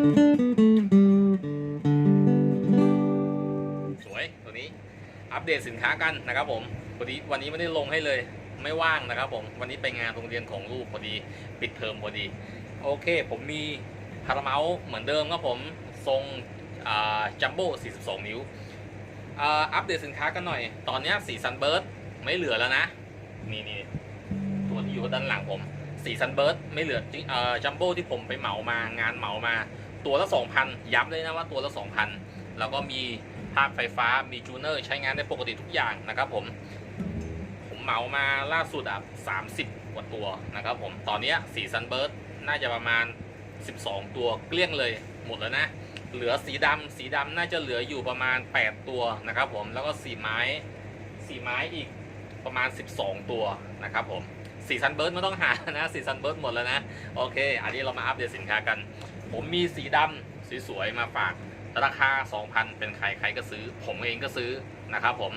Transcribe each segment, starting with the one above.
สวยตัวนี้อัปเดตสินค้ากันนะครับผมพอดีวันนี้ไม่ได้ลงให้เลยไม่ว่างนะครับผมวันนี้ไปงานโรงเรียนของลูกพอดีปิดเทอมพอดี โอเค ผมมีพาราเมาส์เหมือนเดิมครับผมทรงจัมโบ้42 นิ้วอัปเดตสินค้ากันหน่อย ตอนนี้สีซันเบิร์ดไม่เหลือแล้วนะ นี่นี่ตัวที่อยู่ด้านหลังผมสีซันเบิร์ดไม่เหลือจัมโบ้ที่ผมไปเหมามางานเหมามา ตัวละ2,000 ย้ำเลยนะว่าตัวละ2,000 แล้วก็มีภาคไฟฟ้ามีจูเนอร์ใช้งานได้ปกติทุกอย่างนะครับผม ผมเหมามาล่าสุดอะ30 กว่าตัวนะครับผม ตอนนี้สีซันเบิร์ดน่าจะประมาณ 12 ตัวเกลี้ยงเลยหมดแล้วนะ เหลือสีดำสีดำน่าจะเหลืออยู่ประมาณ 8 ตัวนะครับผม แล้วก็สีไม้สีไม้อีกประมาณ 12 ตัวนะครับผมสีซันเบิร์ดไม่ต้องหานะสีซันเบิร์ดหมดแล้วนะ โอเค อันนี้เรามาอัปเดตสินค้ากัน ผมมีสีดำสวยๆมาฝากราคา 2,000 เป็นใครใครก็ซื้อ ผมเองก็ซื้อนะครับผม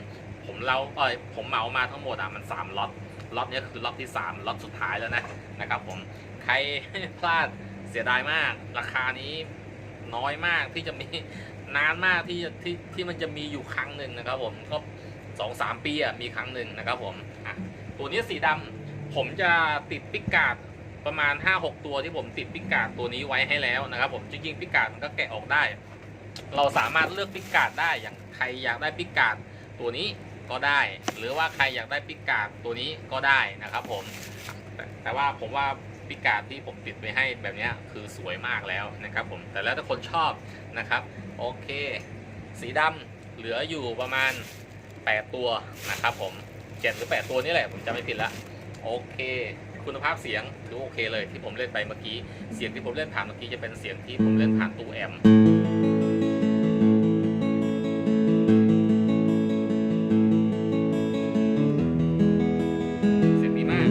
ผมเราเอ้ยผมเหมามาทั้งหมดอะมัน 3ล็อตล็อตนี้คือล็อตที่ 3ล็อตสุดท้ายแล้วนะนะครับผมใครพลาดเสียดายมาก ราคานี้น้อยมากที่จะมีนานมากที่จะที่ที่มันจะมีอยู่ครั้งหนึ่งนะครับ ผมก็สองสามปีอะมีครั้งหนึ่งนะครับผมอะตัวนี้สีดำผมจะติดปิกการ์ด ประมาณ 5-6 ตัวที่ผมติดปิกาดตัวนี้ไว้ให้แล้วนะครับ ผมจริงๆปิกกาดมันก็แกะออกได้ เราสามารถเลือกปิกาดได้อย่างใครอยากได้ปิกาดตัวนี้ก็ได้ หรือว่าใครอยากได้ปิกาดตัวนี้ก็ได้นะครับ ผมแต่แต่ว่าผมว่าปิกาดที่ผมติดไปให้แบบนี้คือสวยมากแล้วนะครับ ผมแต่แล้วแต่คนชอบนะครับ โอเค สีดำเหลืออยู่ประมาณ 8 ตัวนะครับ ผม7หรือ 8 ตัวนี่แหละผมจำไม่ผิดละโอเค คุณภาพเสียงถือโอเคเลยที่ผมเล่นไปเมื่อกี้ เสียงที่ผมเล่นผ่านเมื่อกี้จะเป็นเสียงที่ผมเล่นผ่านตู้แอมป์เสียงดีมาก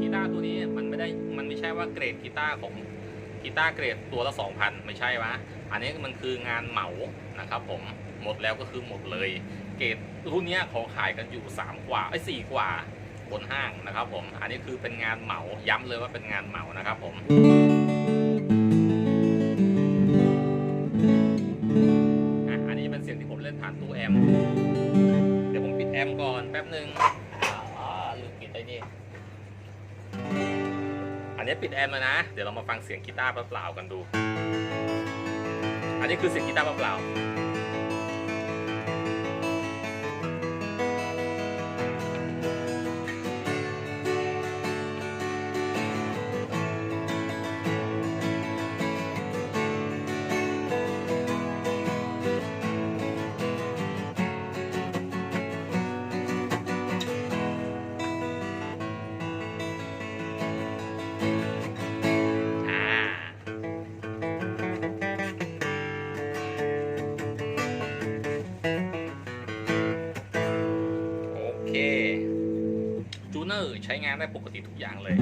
กีตาร์ตัวนี้มันไม่ได้มันไม่ใช่ว่าเกรดกีตาร์ของกีตาร์เกรดตัวละ 2,000 ไม่ใช่วะ อันนี้มันคืองานเหมานะครับผมหมดแล้วก็คือหมดเลย เกรดรุ่นเนี้ยเขาขายกันอยู่ 3 กว่าไอ้ย4กว่าบนห้างนะครับผม อันนี้คือเป็นงานเหมาย้ำเลยว่าเป็นงานเหมานะครับผมอะอันนี้เป็นเสียงที่ผมเล่นผ่านตู้แอมเดี๋ยวผมปิดแอมก่อนแป๊บหนึ่งอ่าลืมปิดไอ้นี่อันนี้ปิดแอมแล้วนะ เดี๋ยวเรามาฟังเสียงกีตาร์เปล่าๆกันดู อันนี้คือเสียงกีตาร์เปล่า ใช้งานได้ปกติทุกอย่างเลย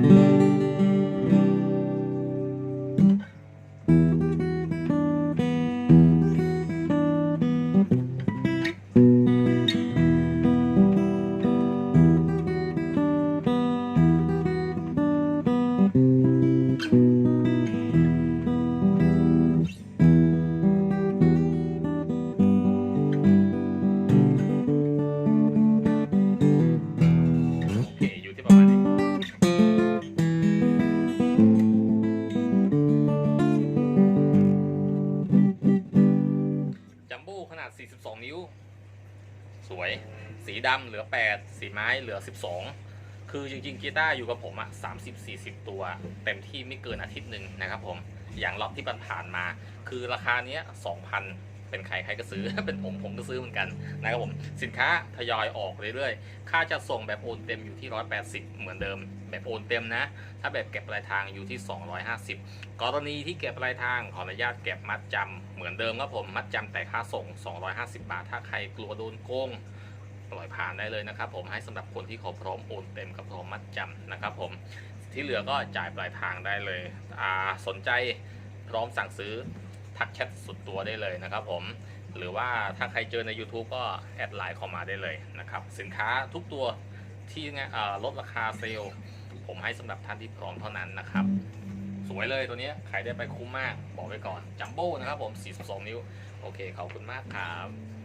ดำเหลือ 8 สีไม้เหลือ 12 คือจริงๆกีตาร์อยู่กับผมอะ30-40 ตัวเต็มที่ไม่เกินอาทิตย์หนึ่งนะครับผมอย่างล็อตที่ผ่านมา คือราคาเนี้ย2,000 เป็นใครใครก็ซื้อ เป็นผมผมก็ซื้อเหมือนกันนะครับผมสินค้าทยอยออกเรื่อยๆ ค่าจะส่งแบบโอนเต็มอยู่ที่ 180 เหมือนเดิม แบบโอนเต็มนะ ถ้าแบบเก็บปลายทางอยู่ที่ 250 กรณีที่เก็บปลายทางขออนุญาตเก็บมัดจำเหมือนเดิมครับผมมัดจำแต่ค่าส่ง 250 บาท ถ้าใครกลัวโดนโกง ปล่อยผ่านได้เลยนะครับ ผมให้สำหรับคนที่เขาพร้อมโอนเต็มกับพร้อมมัดจำนะครับ ผมที่เหลือก็จ่ายปลายทางได้เลยอ่าสนใจพร้อมสั่งซื้อทักแชทสุดตัวได้เลยนะครับ ผมหรือว่าถ้าใครเจอใน YouTube ก็แอดไลน์เข้ามาได้เลยนะครับ สินค้าทุกตัวที่ลดราคาเซลล์ผมให้สำหรับท่านที่พร้อมเท่านั้นนะครับ สวยเลยตัวนี้ยใครได้ไปคุ้มมาก บอกไว้ก่อนจัมโบ้นะครับผม 42 นิ้ว โอเค ขอบคุณมากครับ